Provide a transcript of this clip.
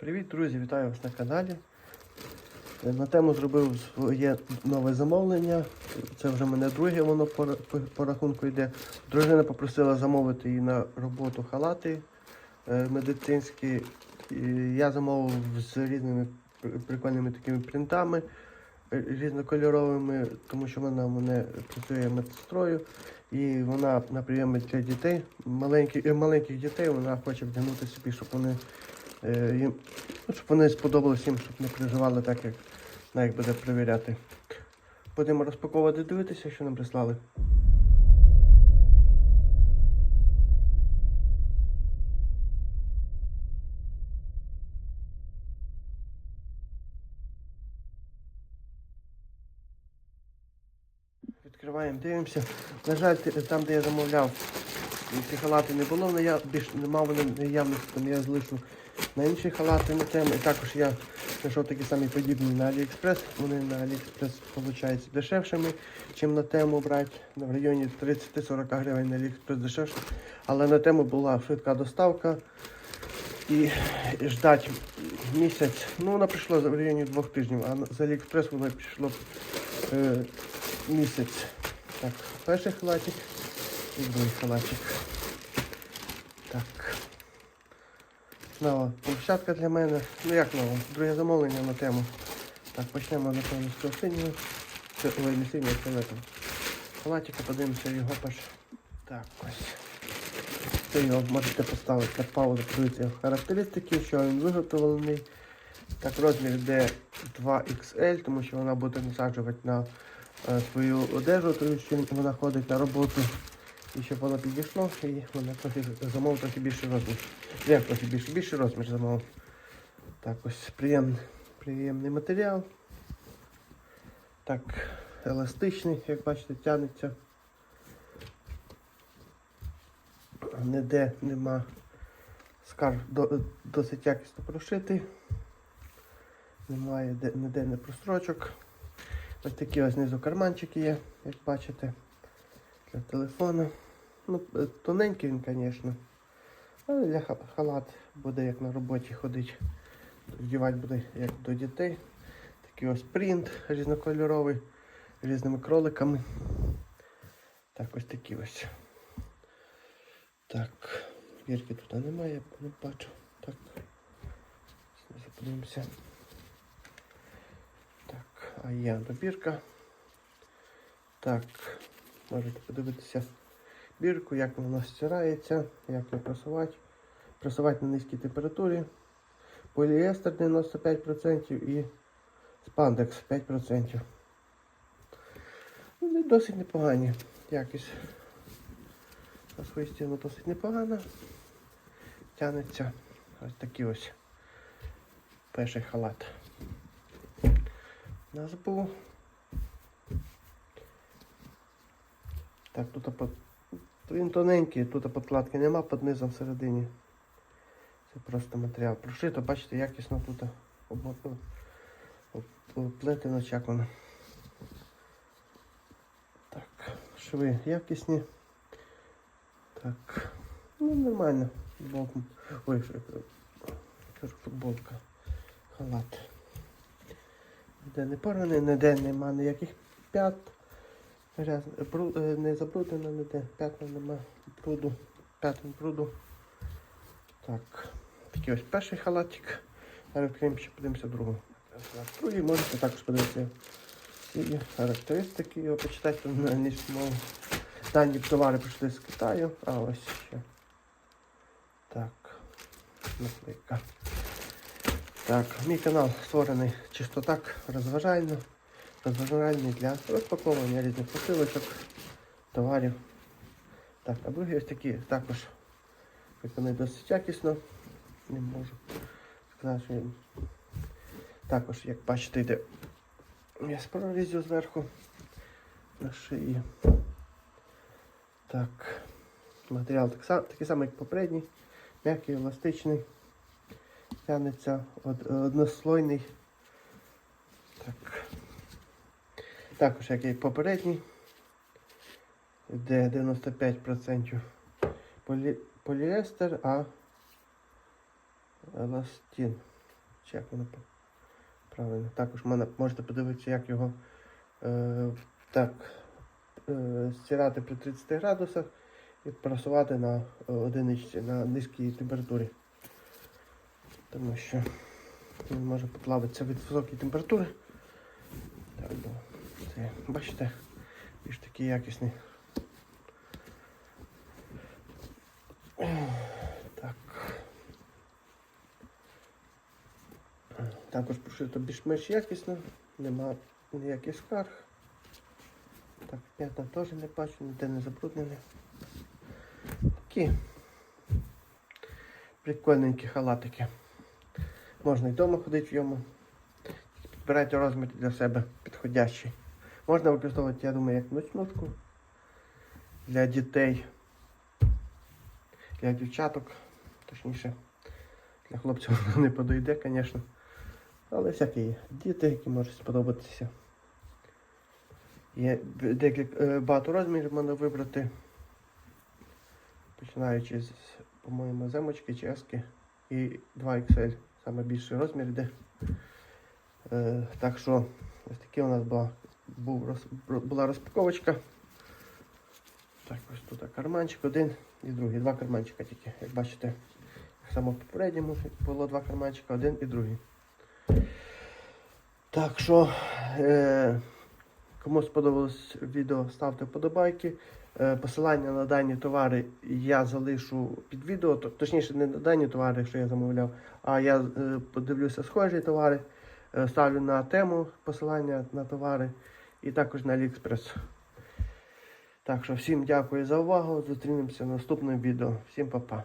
Привіт, друзі! Вітаю вас на каналі. Е, На тему зробив своє нове замовлення. Це вже мене друге, воно по, по, по рахунку йде. Дружина попросила замовити їй на роботу халати е, медицинські. І я замовив з різними прикольними такими принтами е, різнокольоровими, тому що вона мене працює медсестрою. І вона на прийомі для дітей, маленьких, е, маленьких дітей, вона хоче вдягнути собі, щоб вони їм, ну, щоб вони сподобалось їм, щоб не переживали так, як на як буде перевіряти. Будемо розпаковувати, дивитися, що нам прислали. Відкриваємо, дивимося. На жаль, там, де я замовляв, ці халати не було, але я більш не мав наявності, тому я залишу на інші халати на тему. І також я знайшов такі самі подібні на Аліекспрес. Вони на Аліекспрес виходять дешевшими, ніж на тему брати. В районі 30-40 гривень на Аліекспрес дешевше. Але на тему була швидка доставка. І ждати місяць. Ну, вона прийшла в районі двох тижнів, а з Аліекспрес вона пішло е, місяць. Так, перший халатик і другий халатик. Так. Нова площадка для мене. Ну як нова? Друге замовлення на тему. Так, почнемо напевно з цього синього. Це, ой, не синього, а фіолетового. Халатика, подивимося його паш. Так, ось. Це його можете поставити на паузу, подивіться його характеристики, що він виготовлений. Так, розмір йде 2XL, тому що вона буде насаджувати на е, свою одежу, тому що вона ходить на роботу. І щоб воно підійшло, і вона трохи замовив трохи більший розмір. Як трохи більше, більший розмір замовив. Так, ось приємний, приємний матеріал. Так, еластичний, як бачите, тягнеться. Ніде нема скар до, досить якісно прошитий. Немає де, ніде не прострочок. Ось такі ось знизу карманчики є, як бачите, для телефону. Ну, е, тоненький він, звісно. Але для халат буде як на роботі ходити. Вдівати буде як до дітей. Такий ось принт різнокольоровий, різними кроликами. Так, ось такі ось. Так, бірки тут немає, не бачу. Так. Подивимося. Так, а є добірка. Так, можете подивитися бірку, як вона стирається, як її просувати. Просувати на низькій температурі. Поліестер 95% і спандекс 5%. Вони досить непогані. Якість на свою стіну досить непогана. Тянеться ось такий ось перший халат. У нас був. Так, тут под... він тоненький, тут подкладки нема під низом всередині. Це просто матеріал. Прошито, бачите, якісно тут. Плетено як. Так, шви якісні. Так. Ну, нормально. Футболку. Ой, кажу. Футболка. Халат. Ніде не поранений, ніде нема ніяких п'ят. Бру- е, Не забруднено ніде. П'ятна нема бруду. П'ятен бруду. Так. Такий ось перший халатик. Зараз відкриємо ще подивимося другу. Другий можете також подивитися. І характеристики його почитати на англійську мову. Дані товари прийшли з Китаю, а ось ще. Так. Наклейка. Так, мій канал створений чисто так, розважально. Розважальний для розпаковування різних посилочок, товарів. Так, а другі ось такі також виконані досить якісно. Не можу сказати, що він також, як бачите, йде я з прорізю зверху на шиї. Так. Матеріал так, са- такий самий, як попередній. М'який, еластичний. Тянеться од, однослойний. Так. Також як і попередній. Де 95% полі, поліестер, а еластин. Чи як воно правильно. Також можете подивитися, як його е, так, е, стирати при 30 градусах і просувати на одиничці, на низькій температурі. Тому що він може поплавитися від високої температури. Так, бо бачите, більш такий якісний. Так. Також прошито більш-менш якісно, нема ніяких скарг. Так, п'ятна теж не бачу, ніде не забруднене. Такі прикольненькі халатики. Можна і вдома ходити в йому. Підбирайте розмір для себе підходящий. Можна використовувати, я думаю, як ночнушку для дітей, для дівчаток, точніше, для хлопців воно не подойде, звісно. Але всякі є діти, які можуть сподобатися. Є декілька е, багато розмірів можна вибрати. Починаючи з, по-моєму, земочки чи ески і 2XL. Саме більший розмір йде. Е, так що ось такі у нас була, був, була розпаковочка. Так, ось тут карманчик один і другий. Два карманчика тільки. Як бачите, само в попередньому було два карманчика, один і другий. Так що, е, кому сподобалось відео, ставте вподобайки. Е, посилання на дані товари я залишу під відео, точніше, не на дані товари, що я замовляв, а я е, подивлюся схожі товари, е, ставлю на тему посилання на товари і також на Аліекспрес. Так що всім дякую за увагу. Зустрінемося в наступному відео. Всім па-па.